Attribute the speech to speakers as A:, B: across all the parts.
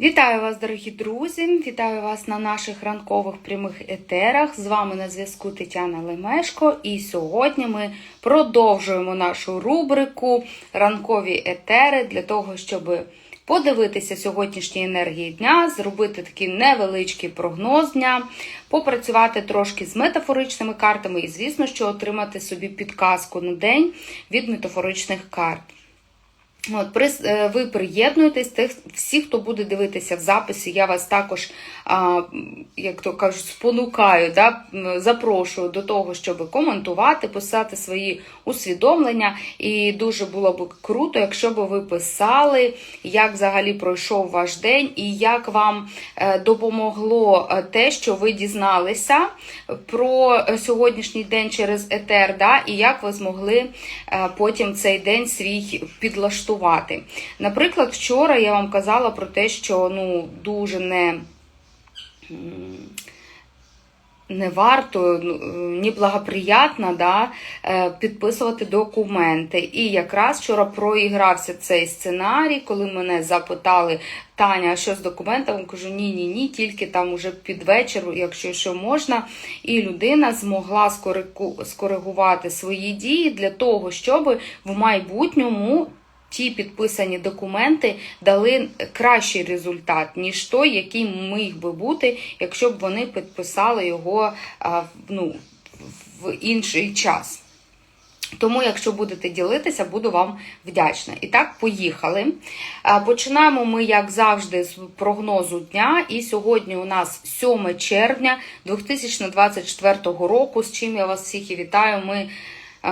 A: Вітаю вас, дорогі друзі! Вітаю вас на наших ранкових прямих етерах. З вами на зв'язку Тетяна Лемешко. І сьогодні ми продовжуємо нашу рубрику Ранкові етери для того, щоб подивитися сьогоднішні енергії дня, зробити такий невеличкий прогноз дня, попрацювати трошки з метафоричними картами і, звісно, що отримати собі підказку на день від метафоричних карт. От, прис- е, ви приєднуєтесь, тих, всі, хто буде дивитися в записі, я вас також, а, як то кажуть, спонукаю, да, запрошую до того, щоб коментувати, писати свої усвідомлення. І дуже було б круто, якщо б ви писали, як взагалі пройшов ваш день і як вам е, допомогло е, те, що ви дізналися про сьогоднішній день через етер, да, і як ви змогли потім цей день свій підлаштувати. Наприклад, вчора я вам казала про те, що ну, дуже не. Не варто, ну, ні благоприятно да, е, підписувати документи. І якраз вчора проігрався цей сценарій, коли мене запитали, Таня, а що з документами? Кажу, ні, ні, ні, тільки там уже під вечір, якщо що можна. І людина змогла скоригувати свої дії для того, щоб в майбутньому ті підписані документи дали кращий результат, ніж той, який міг би бути, якщо б вони підписали його ну, в інший час. Тому, якщо будете ділитися, буду вам вдячна. І так, поїхали. Починаємо ми, як завжди, з прогнозу дня. І сьогодні у нас 7 червня 2024 року, з чим я вас всіх і вітаю. Ми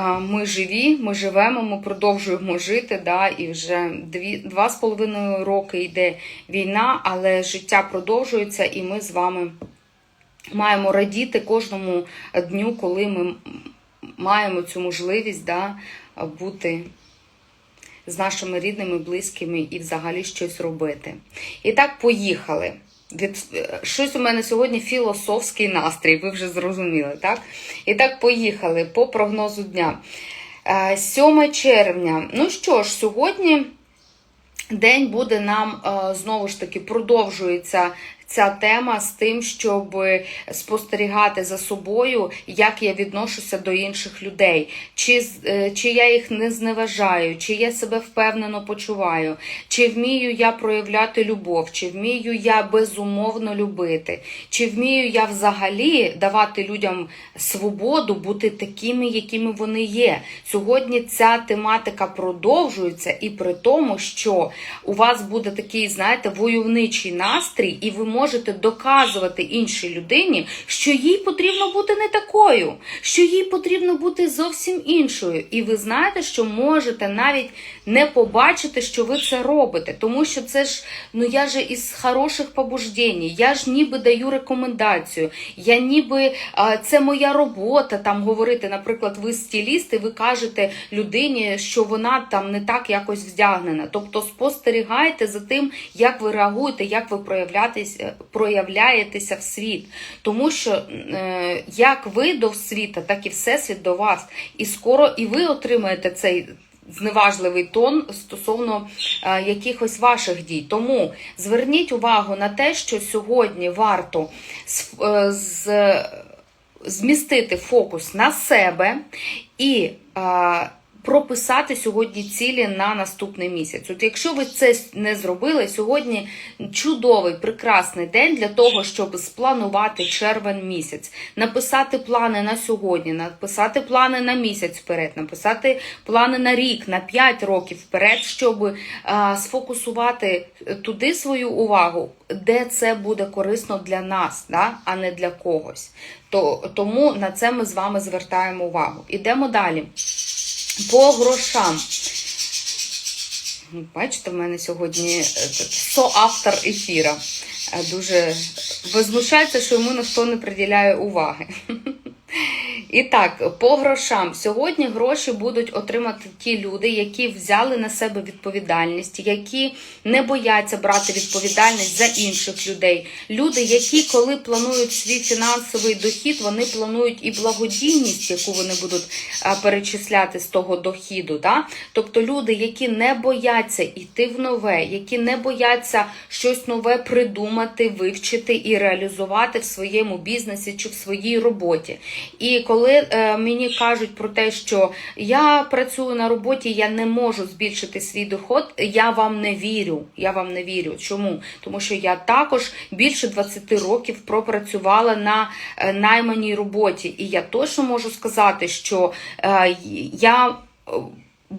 A: ми живі, ми живемо, ми продовжуємо жити. Да, і вже дві, два з половиною роки йде війна, але життя продовжується, і ми з вами маємо радіти кожному дню, коли ми маємо цю можливість да, бути з нашими рідними, близькими і взагалі щось робити. І так, поїхали. Від, е, щось у мене сьогодні філософський настрій, ви вже зрозуміли, так? І так, поїхали по прогнозу дня. Е, 7 червня. Ну що ж, сьогодні день буде нам е, знову ж таки продовжується ця тема з тим, щоб спостерігати за собою, як я відношуся до інших людей, чи, е, чи я їх не зневажаю, чи я себе впевнено почуваю, чи вмію я проявляти любов, чи вмію я безумовно любити, чи вмію я взагалі давати людям свободу бути такими, якими вони є. Сьогодні ця тематика продовжується, і при тому, що у вас буде такий, знаєте, войовничий настрій, і ви можете доказувати іншій людині, що їй потрібно бути не такою, що їй потрібно бути зовсім іншою. І ви знаєте, що можете навіть не побачити, що ви це робите, тому що це ж ну я же із хороших побуждень, я ж ніби даю рекомендацію, я ніби це моя робота там говорити. Наприклад, ви стиліст, і ви кажете людині, що вона там не так якось вдягнена. Тобто спостерігайте за тим, як ви реагуєте, як ви проявлятесь- проявляєтеся в світ. Тому що е, як ви до світа, так і всесвіт до вас. І скоро і ви отримаєте цей зневажливий тон стосовно е, якихось ваших дій. Тому зверніть увагу на те, що сьогодні варто з, е, з, змістити фокус на себе і. е, Прописати сьогодні цілі на наступний місяць. От якщо ви це не зробили, сьогодні чудовий, прекрасний день для того, щоб спланувати червень місяць, написати плани на сьогодні, написати плани на місяць вперед, написати плани на рік, на 5 років вперед, щоб а, сфокусувати туди свою увагу, де це буде корисно для нас, да? а не для когось. То, тому на це ми з вами звертаємо увагу. Ідемо далі. По грошам. Бачите, в мене сьогодні е, соавтор ефіра. Е, Дуже возмущається, що йому ніхто не приділяє уваги. І так, по грошам. Сьогодні гроші будуть отримати ті люди, які взяли на себе відповідальність, які не бояться брати відповідальність за інших людей. Люди, які коли планують свій фінансовий дохід, вони планують і благодійність, яку вони будуть перечисляти з того дохіду. Да? Тобто люди, які не бояться йти в нове, які не бояться щось нове придумати, вивчити і реалізувати в своєму бізнесі чи в своїй роботі. І коли е, мені кажуть про те, що я працюю на роботі, я не можу збільшити свій доход, я вам не вірю. Я вам не вірю. Чому? Тому що я також більше 20 років пропрацювала на е, найманій роботі, і я точно можу сказати, що е, я.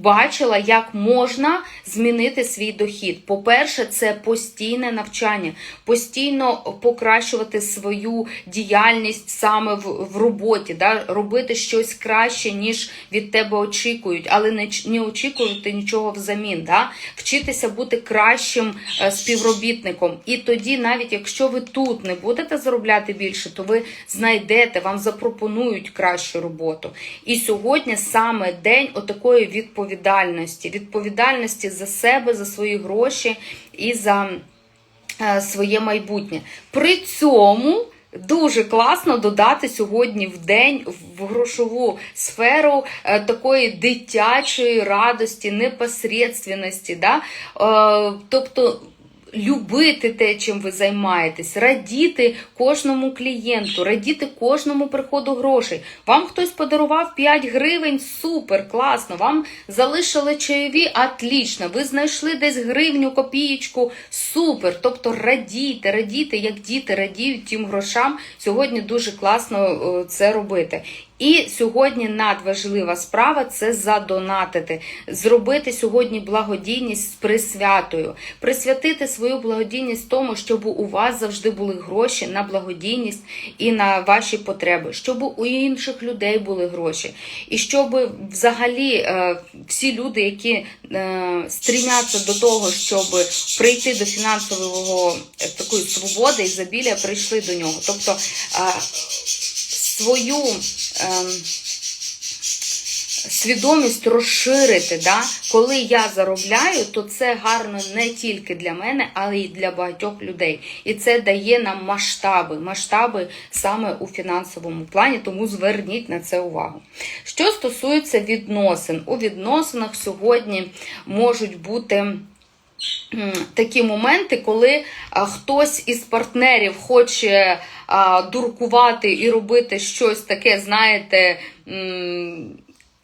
A: Бачила, як можна змінити свій дохід. По-перше, це постійне навчання, постійно покращувати свою діяльність саме в, в роботі, да? робити щось краще, ніж від тебе очікують, але не, не очікувати нічого взамін. Да? Вчитися бути кращим е, співробітником. І тоді, навіть якщо ви тут не будете заробляти більше, то ви знайдете, вам запропонують кращу роботу. І сьогодні саме день отакої відповідальності, відповідальності за себе, за свої гроші і за е, своє майбутнє. При цьому. Дуже класно додати сьогодні в день в грошову сферу е, такої дитячої радості, непосредственності. Да? Е, тобто любити те, чим ви займаєтесь, радіти кожному клієнту, радіти кожному приходу грошей. Вам хтось подарував 5 гривень, супер, класно. Вам залишили чайові, отлично. Ви знайшли десь гривню, копієчку, супер. Тобто радійте, радійте, як діти радіють тим грошам. Сьогодні дуже класно е, це робити. І сьогодні надважлива справа це задонатити, зробити сьогодні благодійність з присвятою, присвятити свою благодійність тому, щоб у вас завжди були гроші на благодійність і на ваші потреби, щоб у інших людей були гроші, і щоб взагалі е, всі люди, які е, стрімяться до того, щоб прийти до фінансового е, такої свободи і забілля, прийшли до нього. Тобто свою ем, свідомість розширити. Да? Коли я заробляю, то це гарно не тільки для мене, але й для багатьох людей. І це дає нам масштаби, масштаби саме у фінансовому плані, тому зверніть на це увагу. Що стосується відносин, у відносинах сьогодні можуть бути. Такі моменти, коли хтось із партнерів хоче дуркувати і робити щось таке, знаєте,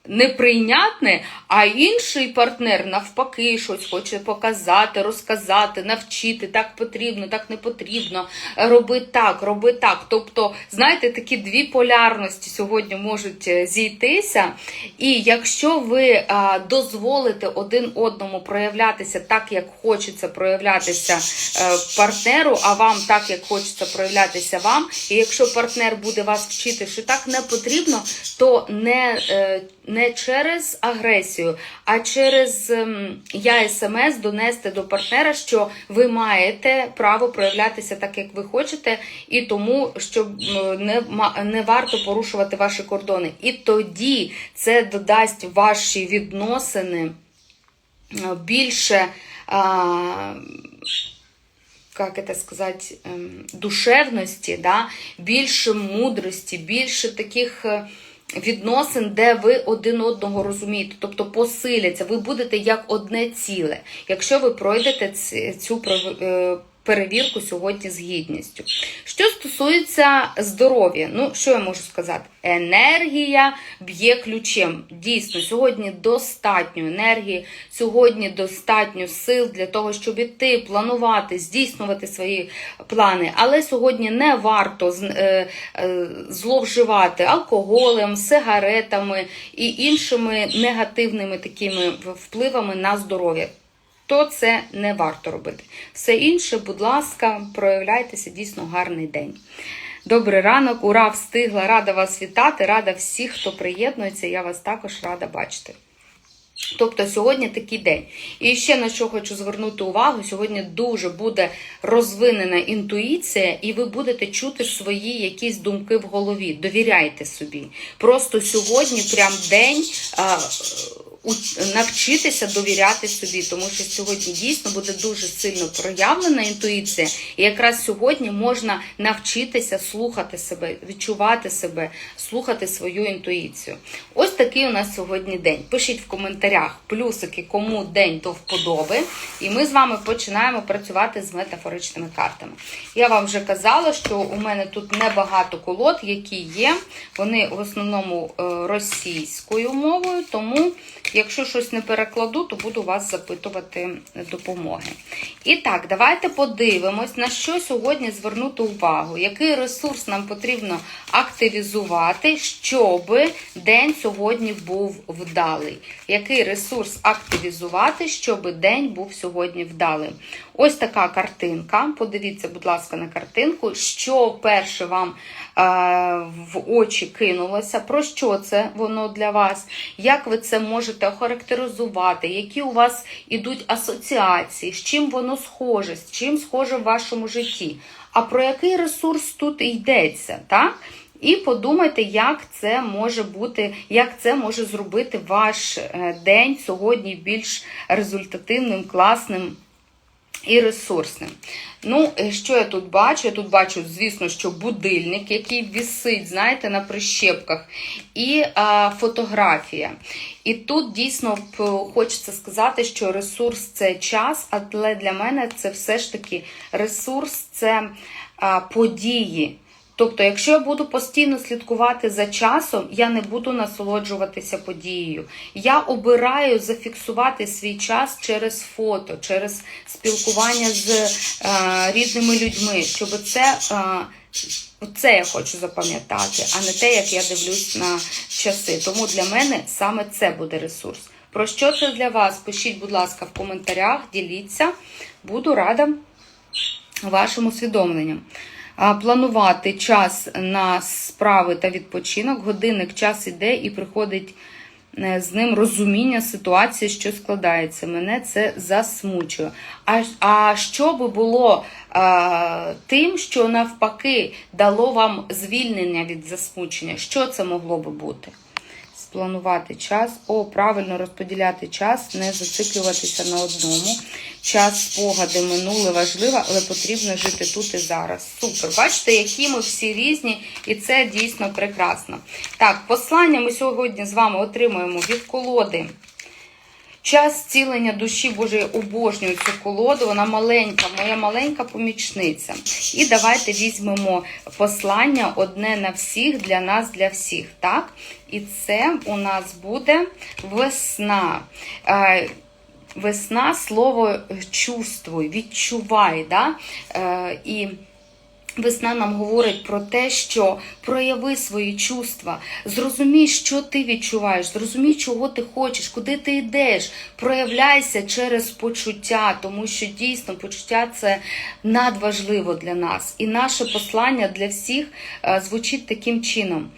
A: неприйнятне, а інший партнер навпаки щось хоче показати, розказати, навчити, так потрібно, так не потрібно, роби так, роби так. Тобто, знаєте, такі дві полярності сьогодні можуть е, зійтися. І якщо ви дозволите один одному проявлятися так, як хочеться проявлятися е, партнеру, а вам так, як хочеться проявлятися вам, і якщо партнер буде вас вчити, що так не потрібно, то не, е, не через агресію, а через ем, я смс донести до партнера, що ви маєте право проявлятися так, як ви хочете, і тому, щоб не, не варто порушувати ваші кордони. І тоді це додасть ваші відносини е, більше. А, как это сказать, ем, душевності, да? більше мудрості, більше таких е, відносин, де ви один одного розумієте, тобто посиляться, ви будете як одне ціле, якщо ви пройдете цю е, перевірку сьогодні з гідністю. Що стосується здоров'я, ну що я можу сказати? Енергія б'є ключем. Дійсно, сьогодні достатньо енергії, сьогодні достатньо сил для того, щоб іти, планувати, здійснювати свої плани. Але сьогодні не варто е, е, зловживати алкоголем, сигаретами і іншими негативними такими впливами на здоров'я то це не варто робити. Все інше, будь ласка, проявляйтеся дійсно гарний день. Добрий ранок, ура, встигла, рада вас вітати, рада всіх, хто приєднується. Я вас також рада бачити. Тобто сьогодні такий день. І ще на що хочу звернути увагу: сьогодні дуже буде розвинена інтуїція, і ви будете чути свої якісь думки в голові. Довіряйте собі. Просто сьогодні, прям день. А, навчитися довіряти собі, тому що сьогодні дійсно буде дуже сильно проявлена інтуїція, і якраз сьогодні можна навчитися слухати себе, відчувати себе, слухати свою інтуїцію. Ось такий у нас сьогодні день. Пишіть в коментарях плюсики, кому день до вподоби, і ми з вами починаємо працювати з метафоричними картами. Я вам вже казала, що у мене тут небагато колод, які є. Вони в основному е, російською мовою, тому якщо щось не перекладу, то буду вас запитувати допомоги. І так, давайте подивимось, на що сьогодні звернути увагу, який ресурс нам потрібно активізувати, щоб день сьогодні був вдалий. Який ресурс активізувати, щоб день був сьогодні вдалим? Ось така картинка. Подивіться, будь ласка, на картинку, що перше вам е, в очі кинулося, про що це воно для вас, як ви це можете охарактеризувати, які у вас ідуть асоціації, з чим воно схоже, з чим схоже в вашому житті. А про який ресурс тут йдеться, так? І подумайте, як це може бути, як це може зробити ваш е, день сьогодні більш результативним, класним і ресурсним. Ну, е, що я тут бачу? Я тут бачу, звісно, що будильник, який висить, знаєте, на прищепках, і а, фотографія. І тут дійсно хочеться сказати, що ресурс це час, але для мене це все ж таки ресурс це а, події. Тобто, якщо я буду постійно слідкувати за часом, я не буду насолоджуватися подією. Я обираю зафіксувати свій час через фото, через спілкування з е, різними людьми, щоб це. Е, це я хочу запам'ятати, а не те, як я дивлюсь на часи. Тому для мене саме це буде ресурс. Про що це для вас? Пишіть, будь ласка, в коментарях, діліться. Буду рада вашим усвідомленням. Планувати час на справи та відпочинок. Годинник час іде і приходить е, з ним розуміння ситуації, що складається. Мене це засмучує. А, а що би було а, тим, що навпаки дало вам звільнення від засмучення? Що це могло би бути? Спланувати час, о, правильно розподіляти час, не зациклюватися на одному. Час, спогади, минуле важливо, але потрібно жити тут і зараз. Супер. Бачите, які ми всі різні, і це дійсно прекрасно. Так, послання ми сьогодні з вами отримуємо від колоди. Час зцілення душі Божої обожнюю цю колоду. Вона маленька, моя маленька помічниця. І давайте візьмемо послання одне на всіх, для нас, для всіх. Так? І це у нас буде весна. Е, Весна слово чувствуй, відчувай. Да? Е, і Весна нам говорить про те, що прояви свої чувства, зрозумій, що ти відчуваєш, зрозумій, чого ти хочеш, куди ти йдеш. Проявляйся через почуття, тому що дійсно почуття це надважливо для нас. І наше послання для всіх е, звучить таким чином: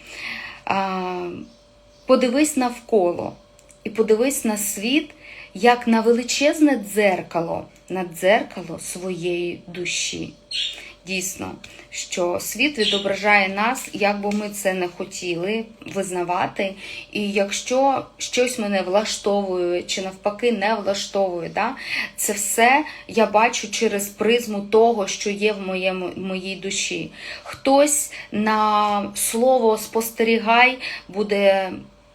A: подивись навколо і подивись на світ як на величезне дзеркало, на дзеркало своєї душі. Дійсно, що світ відображає нас, як би ми це не хотіли визнавати. І якщо щось мене влаштовує чи навпаки не влаштовує, да, це все я бачу через призму того, що є в моєму моїй душі. Хтось на слово спостерігай буде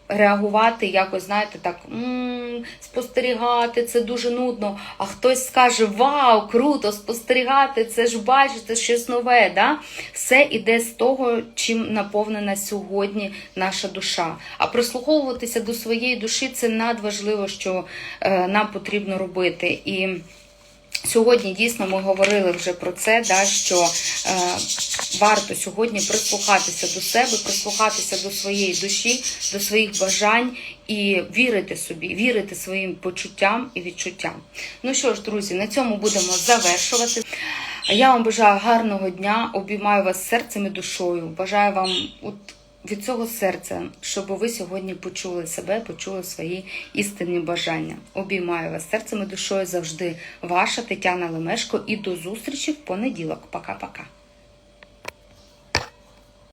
A: реагувати якось, знаєте, так спостерігати, це дуже нудно. А хтось скаже: Вау, круто, спостерігати, це ж бачите, щось нове. Да? Все іде з того, чим наповнена сьогодні наша душа. А прислуховуватися до своєї душі це надважливо, що е, нам потрібно робити. І Сьогодні дійсно ми говорили вже про це, да, що е, варто сьогодні прислухатися до себе, прислухатися до своєї душі, до своїх бажань і вірити собі, вірити своїм почуттям і відчуттям. Ну що ж, друзі, на цьому будемо завершувати. Я вам бажаю гарного дня, обіймаю вас серцем і душою. Бажаю вам от від цього серця, щоб ви сьогодні почули себе, почули свої істинні бажання. Обіймаю вас серцем і душою завжди. Ваша Тетяна Лемешко. І до зустрічі в понеділок. Пока-пока.